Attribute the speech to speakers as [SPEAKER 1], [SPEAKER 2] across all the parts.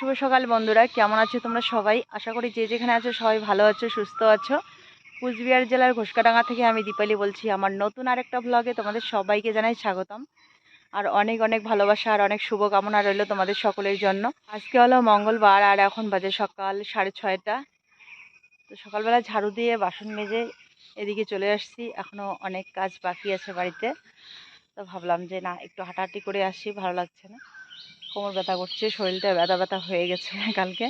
[SPEAKER 1] শুভ সকাল বন্ধুরা, কেমন আছো তোমরা সবাই? আশা করি যে যেখানে আছো সবাই ভালো আছো, সুস্থ আছো। কুচবিহার জেলার ঘোষকাডাঙ্গা থেকে আমি দীপালি বলছি, আমার নতুন আরেকটা ব্লগে তোমাদের সবাইকে জানাই স্বাগতম। আর অনেক অনেক ভালোবাসা আর অনেক শুভকামনা রইল তোমাদের সকলের জন্য। আজকে হলো মঙ্গলবার আর এখন বাজে সকাল সাড়ে ছয়টা। তো সকালবেলা ঝাড়ু দিয়ে বাসন মেজে এদিকে চলে আসছি এখনও অনেক কাজ বাকি আছে বাড়িতে। তো ভাবলাম যে না, একটু হাঁটাহাঁটি করে আসি, ভালো লাগছে না। কোমর ব্যথা করছে, শরীরটা ব্যথা ব্যথা হয়ে গেছে কালকে।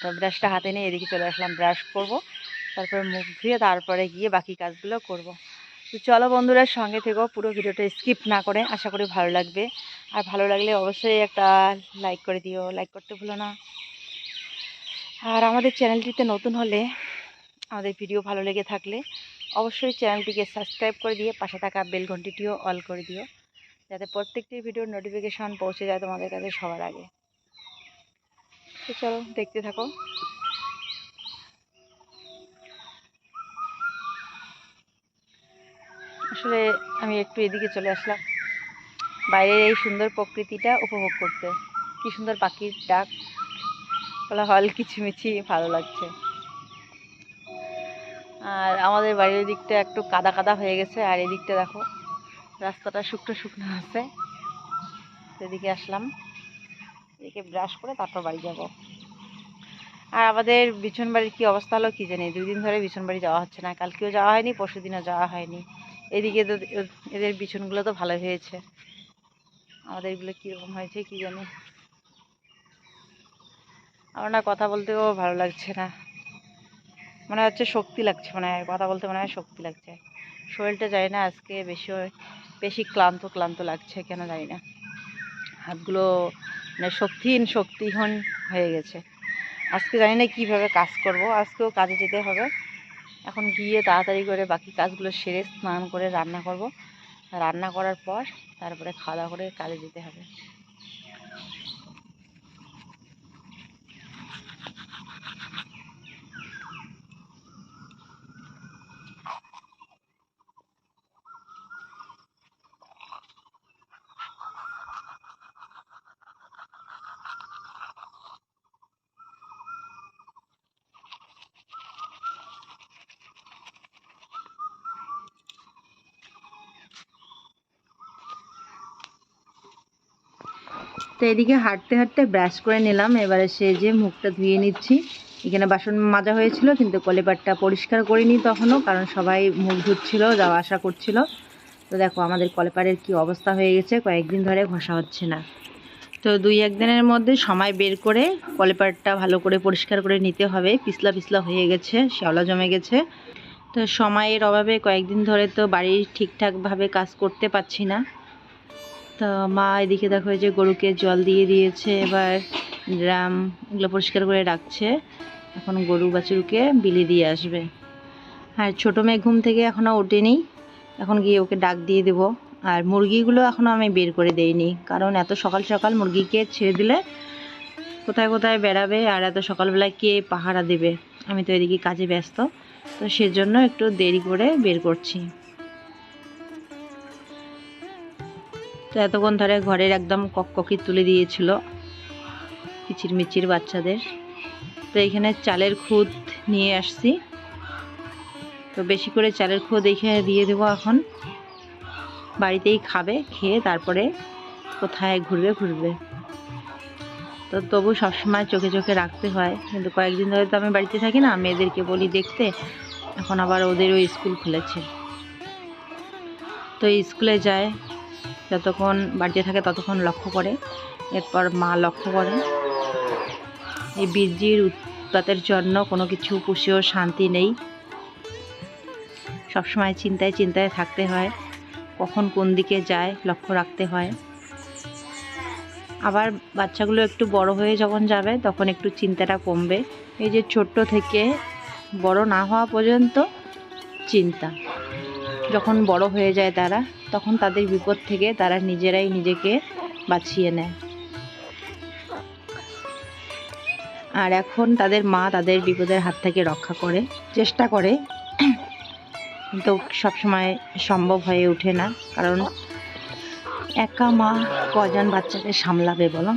[SPEAKER 1] তো ব্রাশটা হাতে নিয়ে এদিকে চলে আসলাম ব্রাশ করব, তারপরে মুখ ধুয়ে তারপরে গিয়ে বাকি কাজগুলো করব। তো চলো বন্ধুরা, সঙ্গে থেকেও পুরো ভিডিওটা স্কিপ না করে আশা করি ভালো লাগবে। আর ভালো লাগলে অবশ্যই একটা লাইক করে দিও লাইক করতে ভুলো না। আর আমাদের চ্যানেলটিতে নতুন হলে আমাদের ভিডিও ভালো লেগে থাকলে অবশ্যই চ্যানেলটিকে সাবস্ক্রাইব করে দিয়ে পাশে থাকা বেল ঘন্টিটিও অল করে দিও। যাতে প্রত্যেকটি ভিডিওর নোটিফিকেশান পৌঁছে যায় তোমাদের কাছে সবার আগে। তো চলো, দেখতে থাকো। আসলে আমি একটু এদিকে চলে আসলাম। বাইরের এই সুন্দর প্রকৃতিটা উপভোগ করতে। কি সুন্দর পাখির ডাক। বলা হল কিচিমিচি, ভালো লাগছে। আর আমাদের বাড়ির দিকটা একটু কাদা কাদা হয়ে গেছে। আর এদিকটা দেখো রাস্তাটা শুকনো শুকনো আছে। সেদিকে আসলাম। এদিকে ব্রাশ করে তারপর বাড়ি যাব। আর আমাদের বিছন বাড়ির কী অবস্থা হলো কী জানি? দুই দিন ধরে বিছন বাড়ি যাওয়া হচ্ছে না। কালকেও যাওয়া হয়নি, পরশু দিনও যাওয়া হয়নি। এদিকে এদের বিছনগুলো তো ভালো হয়েছে। আমাদের এগুলো কীরকম হয়েছে কী জানি? আমার না কথা বলতেও ভালো লাগছে না। মনে হচ্ছে শক্তি লাগছে মানে কথা বলতে মনে হয় শক্তি লাগছে। শরীরটা যায় না আজকে বেশি বেশি ক্লান্ত ক্লান্ত লাগছে, কেন জানি না। হাতগুলো মানে শক্তিহীন শক্তিহীন হয়ে গেছে। আজকে জানি না কীভাবে কাজ করব, আজকেও কাজে যেতে হবে। এখন গিয়ে তাড়াতাড়ি করে বাকি কাজগুলো সেরে স্নান করে রান্না করব। রান্না করার পর তারপরে খাওয়া দাওয়া করে কাজে যেতে হবে। তো এদিকে হাঁটতে হাঁটতে ব্রাশ করে নিলাম। এবারে সে যে মুখটা ধুয়ে নিচ্ছি। এখানে বাসন মাজা হয়েছিল, কিন্তু কলেপারটা পরিষ্কার করিনি তখনও, কারণ সবাই মুখ ধুচ্ছিল, যাওয়া আসা করছিল। তো দেখো আমাদের কলেপারের কি অবস্থা হয়ে গেছে, কয়েকদিন ধরে ঘষা হচ্ছে না। তো দুই একদিনের মধ্যে সময় বের করে কলেপারটা ভালো করে পরিষ্কার করে নিতে হবে। পিছলা পিছলা হয়ে গেছে, শ্যাওলা জমে গেছে। তো সময়ের অভাবে কয়েকদিন ধরে তো বাড়ির ঠিকঠাকভাবে কাজ করতে পারছি না। তো মা এদিকে দেখো যে গরুকে জল দিয়ে দিয়েছে, এবার ড্রাম এগুলো পরিষ্কার করে রাখছে। এখন গরু বাছুরকে বিলি দিয়ে আসবে। আর ছোটো মেয়ে ঘুম থেকে এখনও ওঠেনি, এখন গিয়ে ওকে ডাক দিয়ে দেবো। আর মুরগিগুলো এখনও আমি বের করে দেইনি, কারণ এত সকাল সকাল মুরগিকে ছেড়ে দিলে কোথায় কোথায় বেড়াবে আর এত সকালবেলায় কে পাহারা দেবে? আমি তো এদিকে কাজে ব্যস্ত, তো সেজন্য একটু দেরি করে বের করছি। তো এতক্ষণ ধরে ঘরের একদম কককি তুলে দিয়েছিল কিচির মিচির বাচ্চাদের। তো এখানে চালের খুদ নিয়ে আসছি। তো বেশি করে চালের খুদ এখানে দিয়ে দেবো এখন। বাড়িতেই খাবে, খেয়ে তারপরে কোথায় ঘুরবে ঘুরবে। তো তবু সবসময় চোখে চোখে রাখতে হয়। কিন্তু কয়েকদিন ধরে তো আমি বাড়িতে থাকি না, মেয়েদেরকে বলি দেখতে। এখন আবার ওদেরও স্কুল খুলেছে। তো স্কুলে যায় যতক্ষণ বাড়িতে থাকে ততক্ষণ লক্ষ্য করে। এরপর মা লক্ষ্য করে। এই বীর্যির উৎপাতের জন্য কোনো কিছু পুষেও শান্তি নেই। সবসময় চিন্তায় চিন্তায় থাকতে হয়, কখন কোন দিকে যায় লক্ষ্য রাখতে হয়। আবার বাচ্চাগুলো একটু বড় হয়ে যখন যাবে, তখন একটু চিন্তাটা কমবে। এই যে ছোট্ট থেকে বড় না হওয়া পর্যন্ত চিন্তা। যখন বড় হয়ে যায় তারা তখন তাদের বিপদ থেকে তারা নিজেরাই নিজেকে বাঁচিয়ে নেয়। আর এখন তাদের মা তাদের বিপদের হাত থেকে রক্ষা করে চেষ্টা করে। কিন্তু সবসময় সম্ভব হয়ে ওঠে না কারণ একা মা কজন বাচ্চাকে সামলাবে বলো?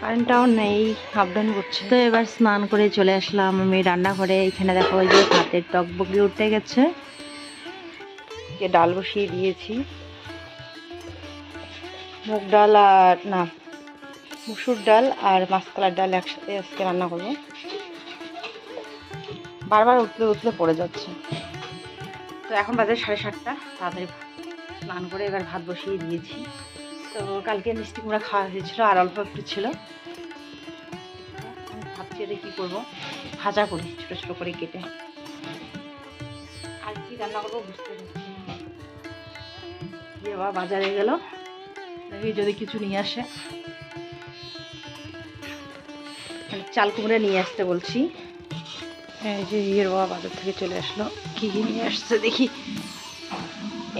[SPEAKER 1] কারেন্টটাও নেই আপ ডাউন করছে। তো এবার স্নান করে চলে আসলাম আমি রান্নাঘরে। এখানে দেখো ওই যে ভাতের টক বগি উঠে গেছে। যে ডাল বসিয়ে দিয়েছি। মুগ ডাল আর, না, মুসুর ডাল আর মাসকলার ডাল একসাথে আজকে রান্না করব। বারবার উঠলে উঠলে পড়ে যাচ্ছে। তো এখন বাজে সাড়ে সাতটা, তাড়াতাড়ি স্নান করে এবার ভাত বসিয়ে দিয়েছি। তো কালকে মিষ্টি কুমড়া খাওয়া হয়েছিল, আর অল্প একটু ছিল। ভাবছি এটা কী করব? ভাজা করি, ছোটো ছোটো করে কেটে। আর কি রান্না করব বুঝতে পারছি আবার বাজারে গেল। দেখি যদি কিছু নিয়ে আসে। চাল কুমড়ে নিয়ে আসতে বলছি। এই যে বাবা বাজার থেকে চলে আসলো। কি কি নিয়ে আসছে দেখি।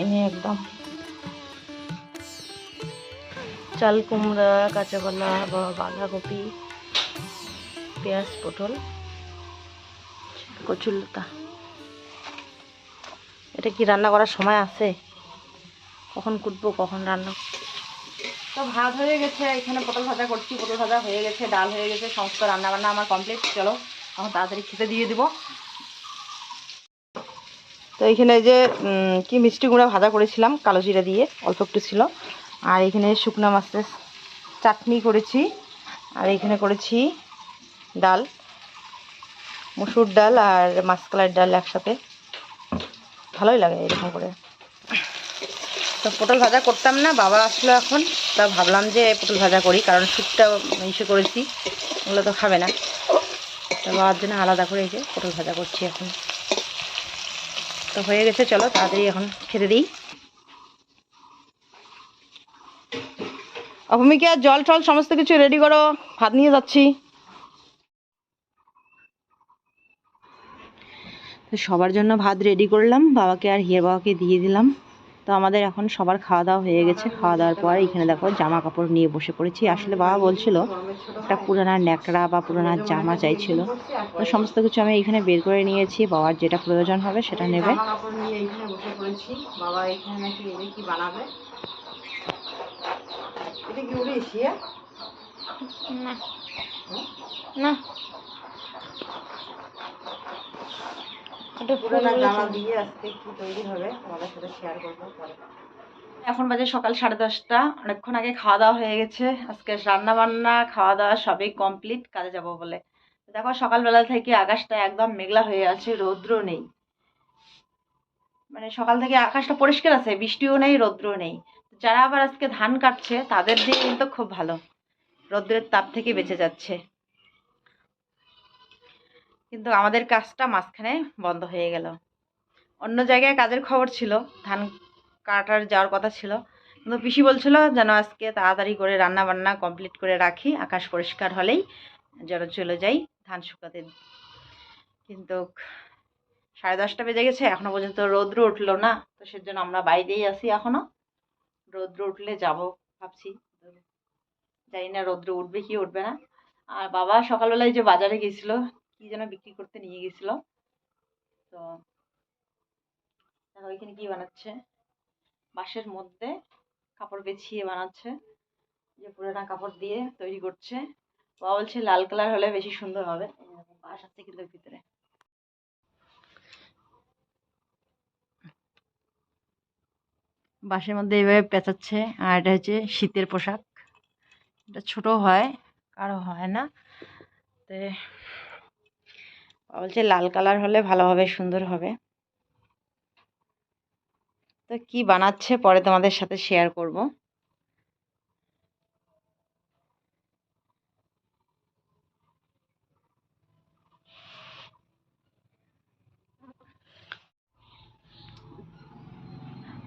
[SPEAKER 1] এনে একদম। চাল কুমড়া, কাঁচা কলা বা বাঁধাকপি, পেঁয়াজ, পটল কচুরলতা এটা কি রান্না করার সময় আছে? কখন কুটবো, কখন রান্না তো ভাত হয়ে গেছে, এখানে পটল ভাজা করছি, পটল ভাজা হয়ে গেছে, ডাল হয়ে গেছে, সমস্ত রান্না বান্না আমার কমপ্লিট চলো, এখন তাড়াতাড়ি খেতে দিয়ে দিব। তো এইখানে যে কি মিষ্টি কুমড়া ভাজা করেছিলাম, কালো জিরা দিয়ে, অল্প একটু ছিল। আর এখানে শুকনো মাছের চাটনি করেছি, আর এখানে করেছি ডাল, মুসুর ডাল আর মাসকলার ডাল একসাথে। ভালোই লাগে এরকম করে। তো পটল ভাজা করতাম না, বাবা আসলো এখন। তা ভাবলাম যে পটল ভাজা করি, কারণ শুটটা ইসে করেছি, ওগুলো তো খাবে না। তো বাবার জন্য আলাদা করে যে পটল ভাজা করছি এখন। তো হয়ে গেছে, চলো তাড়াতাড়ি এখন খেতে দিই। অভূমিকা জল টল সমস্ত কিছু রেডি করো, ভাত নিয়ে যাচ্ছি। সবার জন্য ভাত রেডি করলাম, বাবাকে আর হিয়ার বাবাকে দিয়ে দিলাম। তো আমাদের এখন সবার খাওয়া দাওয়া হয়ে গেছে। খাওয়া দাওয়ার পর এখানে দেখো জামা কাপড় নিয়ে বসে পড়েছি। আসলে বাবা বলছিল একটা পুরানা ন্যাকড়া বা পুরানা জামা চাইছিল। তো সমস্ত কিছু আমি এখানে বের করে নিয়েছি। বাবার যেটা প্রয়োজন হবে সেটা নেবে। জামা কাপড় নিয়ে এখানে বসে পড়েছি। বাবা এখানে নাকি কি বানাবে? এটা কি উড়ে
[SPEAKER 2] না। না এটা
[SPEAKER 1] পুরোনো জামা দিয়ে আজকে কি তৈরি হবে তোমাদের সাথে শেয়ার করব পরে এখন বাজে সকাল সাড়ে দশটা অনেকক্ষণ আগে খাওয়া দাওয়া হয়ে গেছে। আজকে রান্না বান্না খাওয়া দাওয়া সবই কমপ্লিট কাজে যাব বলে। দেখো সকালবেলা থেকে আকাশটা একদম মেঘলা হয়ে আছে রৌদ্র নেই। মানে সকাল থেকে আকাশটা পরিষ্কার আছে বৃষ্টিও নেই রৌদ্র নেই। যারা আবার আজকে ধান কাটছে তাদের দিন কিন্তু খুব ভালো। রৌদ্রের তাপ থেকে বেঁচে যাচ্ছে। কিন্তু আমাদের কাজটা মাঝখানে বন্ধ হয়ে গেল। অন্য জায়গায় কাজের খবর ছিল, ধান কাটার যাওয়ার কথা ছিল। কিন্তু পিসি বলছিল যেন আজকে তাড়াতাড়ি করে রান্না বান্না কমপ্লিট করে রাখি, আকাশ পরিষ্কার হলেই যেন চলে যাই ধান শুকাতে। কিন্তু সাড়ে দশটা বেজে গেছে, এখনও পর্যন্ত রৌদ্র উঠল না, তো সেজন্য আমরা বাইরেই আছি এখনও। রৌদ্র উঠলে যাব ভাবছি। জানি না রৌদ্র উঠবে কি উঠবে না। আর বাবা সকালবেলায় যে বাজারে গেছিল কি যেন বিক্রি করতে নিয়ে গেছিল। তো ওইখানে কি বানাচ্ছে? বাঁশের মধ্যে কাপড় বেছিয়ে বানাচ্ছে। যে পুরানা কাপড় দিয়ে তৈরি করছে। বাবা বলছে লাল কালার হলে বেশি সুন্দর হবে। বাঁশ আছে কিন্তু ভিতরে। বাঁশের মধ্যে এইভাবে পেঁচাচ্ছে। আর এটা হচ্ছে শীতের পোশাক। এটা ছোট হয়, কারও হয় না। তো বলছে, লাল কালার হলে ভালো হবে, সুন্দর হবে। তো কি বানাচ্ছে পরে তোমাদের সাথে শেয়ার করব।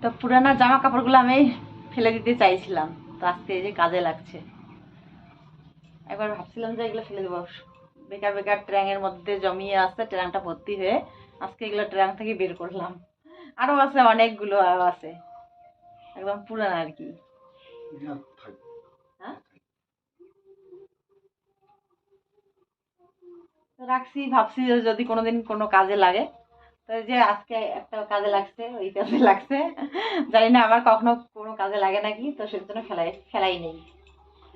[SPEAKER 1] তো পুরানা জামা কাপড়গুলো আমি ফেলে দিতে চাইছিলাম, তো আজকে এই যে কাজে লাগছে। একবার ভাবছিলাম যে এগুলো ফেলে দেবো। বেকার বেকার ট্র্যাঙের মধ্যে জমিয়ে আসছে ট্র্যাংটা ভর্তি হয়ে আজকে এগুলো ট্র্যাং থেকে বের করলাম। আরও আছে অনেকগুলো আরও আছে। একদম পুরান আর কি। হ্যাঁ? রাখছি ভাবছি যে যদি কোনোদিন কোনো কাজে লাগে তো যে আজকে একটা কাজে লাগছে ওই কাজে লাগছে। জানি না আবার কখনো কোনো কাজে লাগে নাকি তো সেজন্য ফেলাই ফেলাই নেই।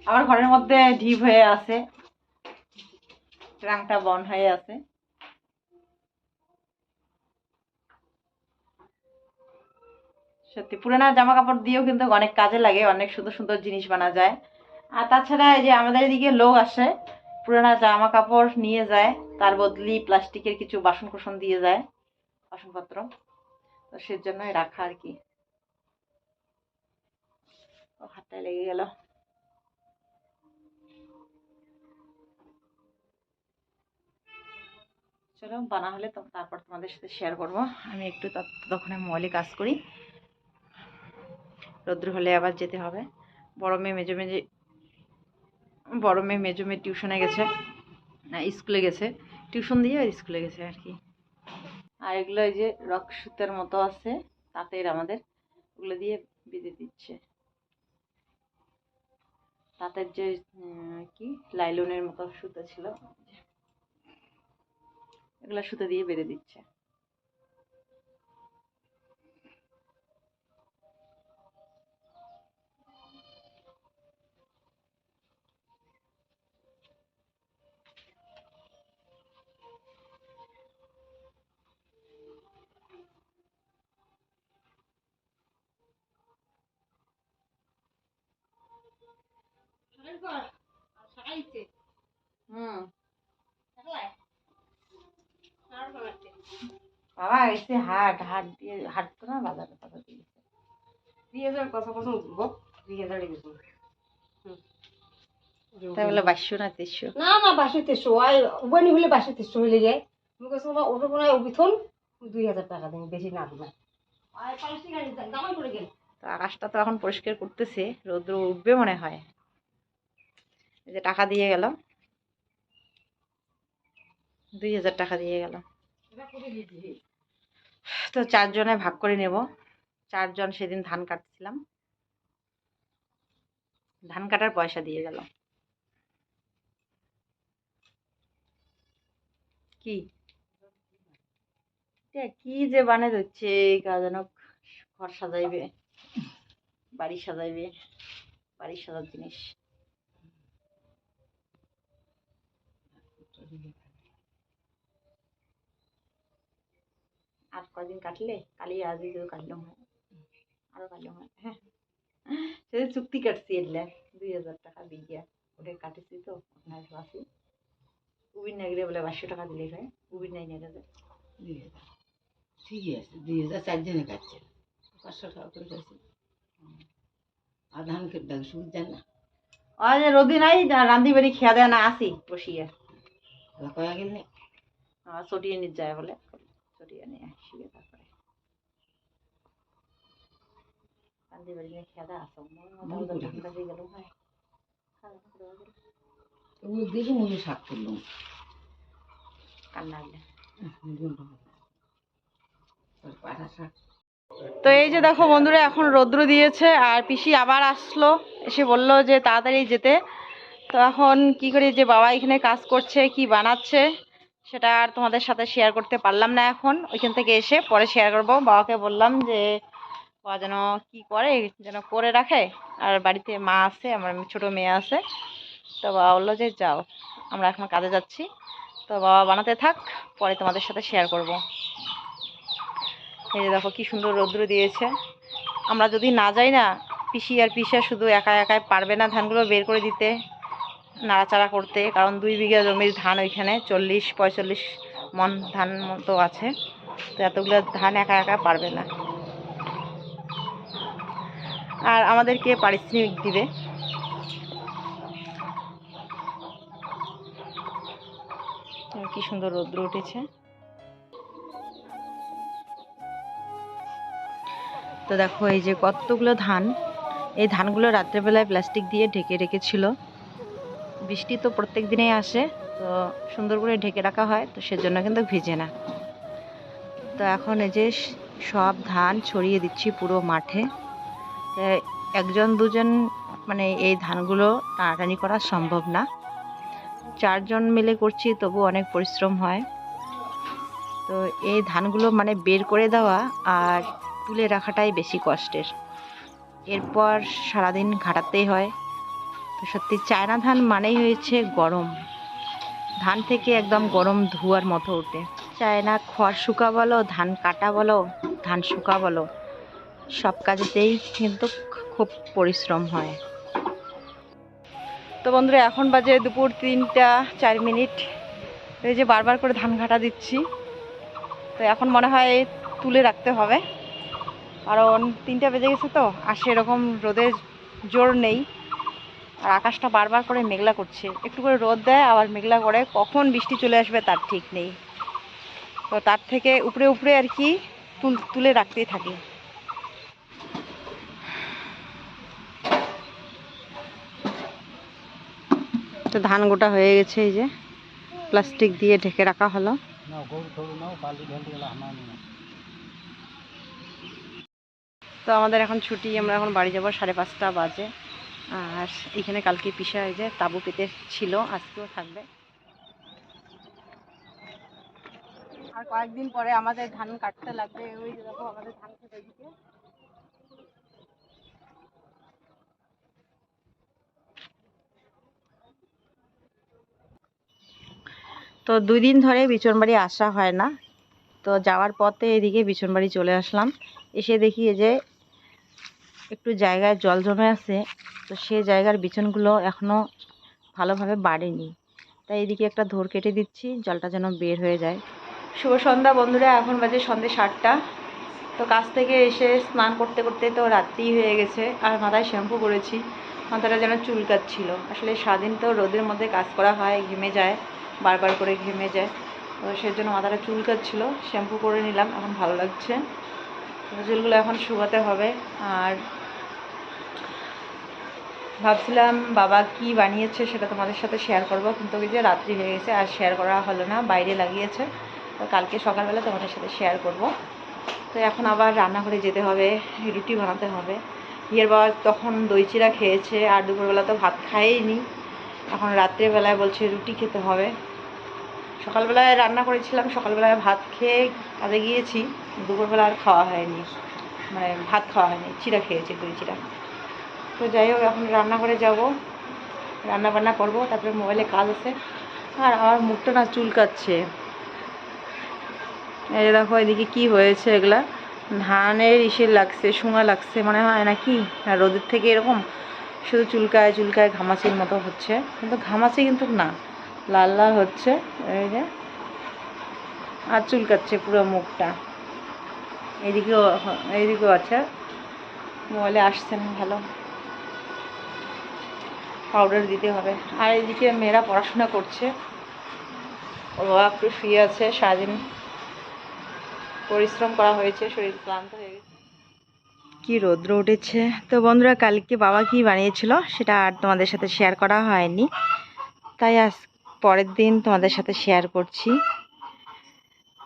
[SPEAKER 1] আমার ঘরের মধ্যে ঢিপ হয়ে আছে। রাংটা বন হয়ে আছে। সত্যি, পুরানা জামা কাপড় দিয়েও কিন্তু অনেক কাজে লাগে, অনেক সুন্দর সুন্দর জিনিস বানা যায়। আর তাছাড়া এই যে আমাদের এদিকে লোক আসে, পুরানা জামা কাপড় নিয়ে যায়, তার বদলি প্লাস্টিকের কিছু বাসন কোসন দিয়ে যায়, বাসনপত্র। তো সেজন্যই রাখা আর কি। ও, হাতটায় লেগে গেল। চলো বানা হলে তারপর তোমাদের সাথে শেয়ার করব। আমি একটু ততক্ষণে মলে কাজ করি। রৌদ্র হলে আবার যেতে হবে। বড় মেয়ে মেজো মেজে, বড় মেয়ে মেজো মেয়ে টিউশনে গেছে। না স্কুলে গেছে। টিউশন দিয়ে আর স্কুলে গেছে আর কি। আর এগুলো এই যে রক সুতার মতো আছে তাঁতের আমাদের ওগুলো দিয়ে বেঁধে দিচ্ছে। তাঁতের যে কি, লাইলনের মতো সুতো ছিল। এগুলো সুতো দিয়ে বেঁধে দিচ্ছে হুম বাবা এসে হাট হাট দিয়ে হাট তো না বাজারে বাজার দিয়ে
[SPEAKER 3] দুই হাজার কথা কথা উঠবো। দুই হাজারে গেছো।
[SPEAKER 1] বাইশশো না
[SPEAKER 3] না না উবানি হলে যায়। কাছে ওটা দুই হাজার টাকা দেন বেশি না
[SPEAKER 1] তো আকাশটা তো এখন পরিষ্কার করতেছে রৌদ্র উঠবে মনে হয়। এই যে টাকা দিয়ে গেল। দুই হাজার টাকা দিয়ে গেল।
[SPEAKER 3] এটা করে দিয়েছি
[SPEAKER 1] তো চারজনে ভাগ করে নেব। চারজন সেদিন ধান কাটছিলাম। ধান কাটার পয়সা দিয়ে গেল। কি? কি যে বানে দিচ্ছে কাজনক ঘর সাজাইবে, বাড়ি সাজাইবে, বাড়ি সাজার জিনিস। আর কদিন কাটলে? কালি আজই তো কাটলাম। হয় আরও কাটলাম। হয়। হ্যাঁ সেটা চুক্তি কাটছি এলে দুই হাজার টাকা বিঘা ওটা কাটেছি তো আপনার বাসি উবির না গেলে বলে পাঁচশো টাকা দিলে হয় উবির নাই না গেলে
[SPEAKER 4] দুই হাজার। ঠিকই আছে দুই হাজার চারজনে কাটছে। পাঁচশো টাকা করে কাটছে। আর ধান কেটে সুদ দেন না।
[SPEAKER 1] আর রোদি নাই রান্ধি বাড়ি খেয়া দেয় না আসি বসিয়ে।
[SPEAKER 4] কয়া গেল না।
[SPEAKER 1] আর চটিয়ে নিয়ে যায় বলে। চটিয়ে নিয়ে আসিবে তারপরে রান্ধি বাড়ি নিয়ে খেয়া দেয় আসো মোটামুটি গেল হয় খাওয়া দাওয়া করে
[SPEAKER 4] ওগুলো দেখে মনে
[SPEAKER 1] তো এই যে দেখো বন্ধুরা এখন রৌদ্র দিয়েছে আর পিসি আবার আসলো এসে বলল যে তাড়াতাড়ি যেতে। তো এখন কি করি যে বাবা এখানে কাজ করছে কি বানাচ্ছে সেটা আর তোমাদের সাথে শেয়ার করতে পারলাম না এখন। ওইখান থেকে এসে পরে শেয়ার করব। বাবাকে বললাম যে বাবা যেন কি করে, যেন করে রাখে। আর বাড়িতে মা আছে, আমার ছোট মেয়ে আছে। তো বাবা বলল যে, যাও, আমরা এখন কাজে যাচ্ছি। তো বাবা বানাতে থাক, পরে তোমাদের সাথে শেয়ার করব। এই যে দেখো, কি সুন্দর রৌদ্র দিয়েছে। আমরা যদি না যাই না, পিসি আর পিসা শুধু একা একাই পারবে না ধানগুলো বের করে দিতে, নাড়াচাড়া করতে। কারণ দুই বিঘা জমির ধান ওইখানে, চল্লিশ পঁয়তাল্লিশ মন ধান মতো আছে। তো এতগুলো ধান একা একা পারবে না। আর আমাদেরকে পারিশ্রমিক দিবে। কি সুন্দর রৌদ্র উঠেছে। তো দেখো, এই যে কতগুলো ধান, এই ধানগুলো রাত্রেবেলায় প্লাস্টিক দিয়ে ঢেকে রেখেছিল। বৃষ্টি তো প্রত্যেক দিনেই আসে, তো সুন্দর করে ঢেকে রাখা হয়, তো সেজন্য কিন্তু ভিজে না। তো এখন এই যে সব ধান ছড়িয়ে দিচ্ছি পুরো মাঠে। একজন দুজন মানে এই ধানগুলো টানাটানি করা সম্ভব না। চারজন মিলে করছি, তবু অনেক পরিশ্রম হয়। তো এই ধানগুলো মানে বের করে দেওয়া আর তুলে রাখাটাই বেশি কষ্টের। এরপর সারাদিন ঘাটাতেই হয়। তো সত্যি চায়না ধান মানেই হয়েছে গরম। ধান থেকে একদম গরম ধোয়ার মতো ওঠে। চায়না খড় শুকা বলো, ধান কাটা বলো, ধান শুকা বলো। সব কাজেতেই কিন্তু খুব পরিশ্রম হয়। তো বন্ধুরা, এখন বাজে দুপুর তিনটা চার মিনিট। এই যে বারবার করে ধান ঘাটা দিচ্ছি। তো এখন মনে হয় তুলে রাখতে হবে। কারণ তিনটা বেজে গেছে তো, আর সেরকম রোদের জোর নেই। আর আকাশটা বারবার করে মেঘলা করছে। একটু করে রোদ দেয়, আবার মেঘলা করে। কখন বৃষ্টি চলে আসবে তার ঠিক নেই। তো তার থেকে উপরে উপরে আর কি তুল রাখতেই থাকি। তো ধান গোটা হয়ে গেছে এই যে। প্লাস্টিক দিয়ে ঢেকে রাখা হলো। তো আমাদের এখন ছুটি আমরা এখন বাড়ি যাব সাড়ে পাঁচটা বাজে। আর এখানে কালকে পিসা এই যে তাবু পেতে ছিল আজকেও থাকবে। আর কয়েকদিন পরে আমাদের ধান কাটতে লাগবে ওই দেখো আমাদের ধান খেতে দিকে। তো দুই দিন ধরে বিচনবাড়ি আসা হয় না। তো যাওয়ার পথে এদিকে বিছনবাড়ি চলে আসলাম। এসে দেখি যে একটু জায়গায় জল জমে আছে। তো সে জায়গার বিছনগুলো এখনও ভালোভাবে বাড়েনি। তাই এদিকে একটা ধর কেটে দিচ্ছি, জলটা যেন বের হয়ে যায়। শুভ সন্ধ্যা বন্ধুরা, এখন বাজে সন্ধ্যে সাতটা। তো কাজ থেকে এসে স্নান করতে করতে তো রাত্রি হয়ে গেছে, আর মাথায় শ্যাম্পু করেছি। মাথাটা যেন চুলকাচ্ছিল। আসলে সারাদিন তো রোদের মধ্যে কাজ করা হয়, ঘেমে যায়। বারবার করে ঘেমে যায়। তো সেজন্য মাথাটা চুলকাচ্ছিল। শ্যাম্পু করে নিলাম, এখন ভালো লাগছে। চুলগুলো এখন শুকাতে হবে। আর ভাবছিলাম বাবা কি বানিয়েছে সেটা তোমাদের সাথে শেয়ার করব, কিন্তু যে রাত্রি হয়ে গেছে, আর শেয়ার করা হলো না, বাইরে লাগিয়েছে। তো কালকে সকালবেলা তোমাদের সাথে শেয়ার করব। তো এখন আবার রান্নাঘরে যেতে হবে, রুটি বানাতে হবে। বিয়ের বাবা তখন দই চিরা খেয়েছে, আর দুপুরবেলা তো ভাত খাইনি এখন রাত্রেবেলায় বলছে, রুটি খেতে হবে। সকালবেলায় রান্না করেছিলাম, সকালবেলায় ভাত খেয়ে কাজে গিয়েছি, দুপুরবেলা আর খাওয়া হয়নি। মানে ভাত খাওয়া হয়নি চিরা খেয়েছি দই চিরা তো যাই হোক, এখন রান্না করে যাব রান্না বান্না করব, তারপরে মোবাইলে কাজ আছে। আর আমার মুখটা না চুলকাচ্ছে। এই দেখো, এদিকে কি হয়েছে এগুলা? ধানের ইসে লাগছে শুঙা লাগছে, মনে হয় নাকি? রোদের থেকে এরকম শুধু চুলকায় চুলকায় ঘামাচির মতো হচ্ছে। কিন্তু ঘামাচি কিন্তু না, লাল লাল হচ্ছে, এই যে। আর চুলকাচ্ছে পুরো মুখটা। এইদিকেও এইদিকেও আছে। মোবাইলে আসছে না, ভালো। পাউডার দিতে হবে। আর এদিকে মেয়েরা পড়াশোনা করছে। ওর একটু শুয়ে আছে, সারাদিন পরিশ্রম করা হয়েছে, শরীর ক্লান্ত হয়ে গেছে। কি রৌদ্র উঠেছে? তো বন্ধুরা, কালকে বাবা কি বানিয়েছিল সেটা আর তোমাদের সাথে শেয়ার করা হয়নি। তাই আজ পরের দিন তোমাদের সাথে শেয়ার করছি।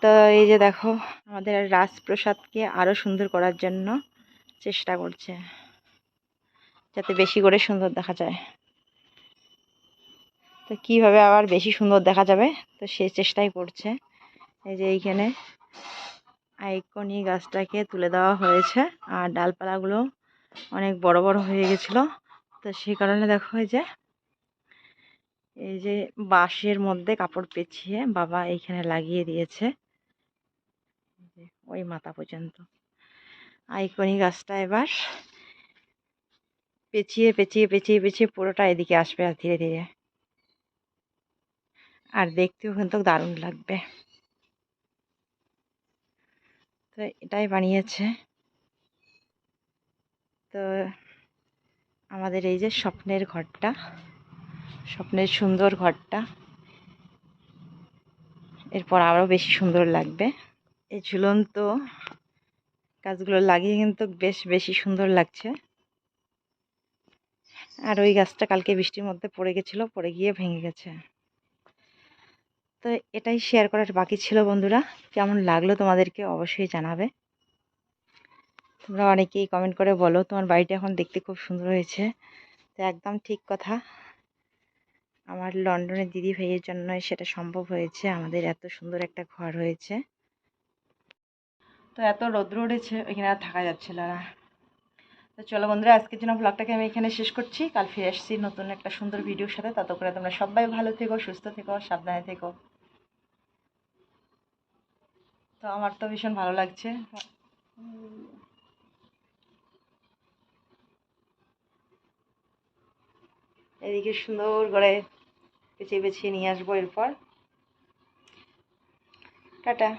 [SPEAKER 1] তো এই যে দেখো, আমাদের রাজপ্রসাদকে আরও সুন্দর করার জন্য চেষ্টা করছে, যাতে বেশি করে সুন্দর দেখা যায়। তো কীভাবে আবার বেশি সুন্দর দেখা যাবে? তো সে চেষ্টাই করছে। এই যে এইখানে আইকনি গাছটাকে তুলে দেওয়া হয়েছে। আর ডালপালাগুলো অনেক বড় বড় হয়ে গেছিল। তো সেই কারণে দেখো যে, এই যে বাঁশের মধ্যে কাপড় পেঁচিয়ে বাবা এইখানে লাগিয়ে দিয়েছে। ওই মাথা পর্যন্ত। আইকনি গাছটা এবার পেঁচিয়ে পেঁচিয়ে পেঁচিয়ে পেঁচিয়ে পুরোটা এদিকে আসবে আর ধীরে ধীরে। আর দেখতেও কিন্তু দারুণ লাগবে। তো এটাই বানিয়েছে। তো আমাদের এই যে স্বপ্নের ঘরটা, স্বপ্নের সুন্দর ঘরটা, এরপর আরও বেশি সুন্দর লাগবে। এই ঝুলন্ত গাছগুলো লাগিয়ে কিন্তু বেশ বেশি সুন্দর লাগছে। আর ওই গাছটা কালকে বৃষ্টির মধ্যে পড়ে গেছিল, পড়ে গিয়ে ভেঙে গেছে। তো এটাই শেয়ার করার বাকি ছিল বন্ধুরা। কেমন লাগল তোমাদেরকে অবশ্যই জানাবে। তোমরা অনেকেই কমেন্ট করে বলো, তোমার বাড়িটা এখন দেখতে খুব সুন্দর হয়েছে। তো একদম ঠিক কথা। আমার লন্ডনের দিদি ভাইয়ের জন্য সেটা সম্ভব হয়েছে। আমাদের এত সুন্দর একটা ঘর হয়েছে। তো এত রৌদ্র উঠেছে, ওইখানে আর থাকা যাচ্ছিল না। তো চলো বন্ধুরা, আজকের জন্য ব্লগটাকে আমি এখানে শেষ করছি। কাল ফিরে আসছি নতুন একটা সুন্দর ভিডিওর সাথে। তত করে তোমরা সবাই ভালো থেকো, সুস্থ থেকো, সাবধানে থেকো। তো আমার তো ভীষণ ভালো লাগছে। এদিকে সুন্দর করে পেঁচিয়ে পেঁচিয়ে নিয়ে আসব এরপর। টাটা।